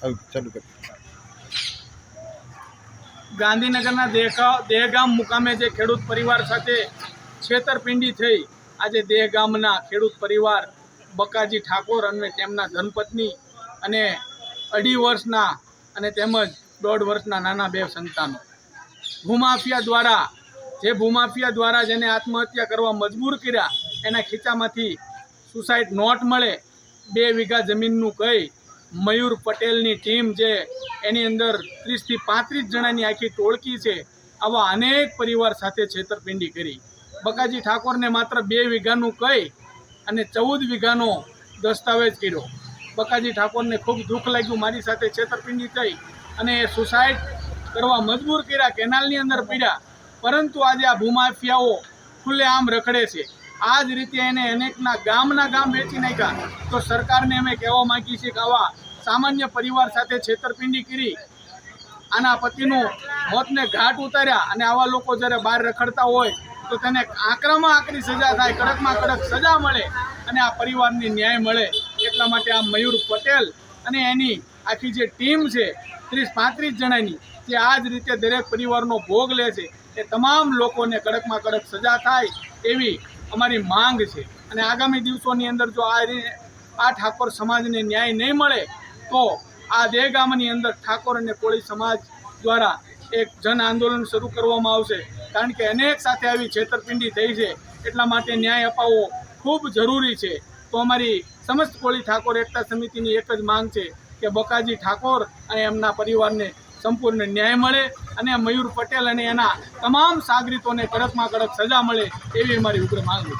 ચાલુ કર ગાંધીનગરના દેહગામ દેહગામ મુકામે જે ખેડૂત પરિવાર સાથે છેતરપિંડી થઈ, આજે દેહગામના ખેડૂત પરિવાર બકાજી ઠાકોર અને તેમના ધનપત્ની અને અઢી વર્ષના અને તેમજ દોઢ વર્ષના નાના બે સંતાનો. ભૂમાફિયા દ્વારા જે ભૂમાફિયા દ્વારા જેને આત્મહત્યા કરવા મજબૂર કર્યા, એના ખીચામાંથી સુસાઇડ નોટ મળે, બે વીઘા જમીનનું કહી મયુર પટેલની ટીમ જે એની અંદર ત્રીસથી પાંત્રીસ જણાની આખી ટોળકી છે, આવા અનેક પરિવાર સાથે છેતરપિંડી કરી. બકાજી ઠાકોરને માત્ર બે વીઘાનું કહી અને ચૌદ વીઘાનો દસ્તાવેજ કર્યો. બકાજી ઠાકોરને ખૂબ દુઃખ લાગ્યું મારી સાથે છેતરપિંડી થઈ અને એ સુસાઇડ કરવા મજબૂર કર્યા, કેનાલની અંદર પીડ્યા. પરંતુ આજે આ ભૂમાફિયાઓ ખુલ્લેઆમ રખડે છે. આ જ રીતે એને અનેકના ગામના ગામ વેચી નાખ્યા. તો સરકારને અમે કહેવા માગીએ છીએ કે આવા સામાન્ય પરિવાર સાથે છેતરપિંડી કરી આના પતિનું મોતને ઘાટ ઉતાર્યા અને આવા લોકો જ્યારે બહાર રખડતા હોય તો તેને આકરામાં આકરી સજા થાય, કડકમાં કડક સજા મળે અને આ પરિવારને ન્યાય મળે. એટલા માટે આ મયુર પટેલ અને એની આખી જે ટીમ છે, ત્રીસ પાંત્રીસ જણાની જે આ જ રીતે દરેક પરિવારનો ભોગ લે છે. એ તમામ લોકોને કડકમાં કડક સજા થાય એવી અમારી માંગ છે. અને આગામી દિવસોની અંદર જો આ આ ઠાકોર સમાજને ન્યાય નહીં મળે, તો આ દેગામની અંદર ઠાકોર અને કોળી સમાજ દ્વારા એક જન આંદોલન શરૂ કરવામાં આવશે. કારણ કે અનેક સાથે આવી છેતરપિંડી થઈ છે. એટલા માટે ન્યાય અપાવવો ખૂબ જરૂરી છે. તો અમારી સમસ્ત કોળી ઠાકોર એકતા સમિતિની એક જ માંગ છે કે બકાજી ઠાકોર અને એમના પરિવારને સંપૂર્ણ ન્યાય મળે અને મયુર પટેલ અને એના તમામ સાગરીતોને કડકમાં કડક સજા મળે એવી અમારી ઉગ્ર માંગ છે.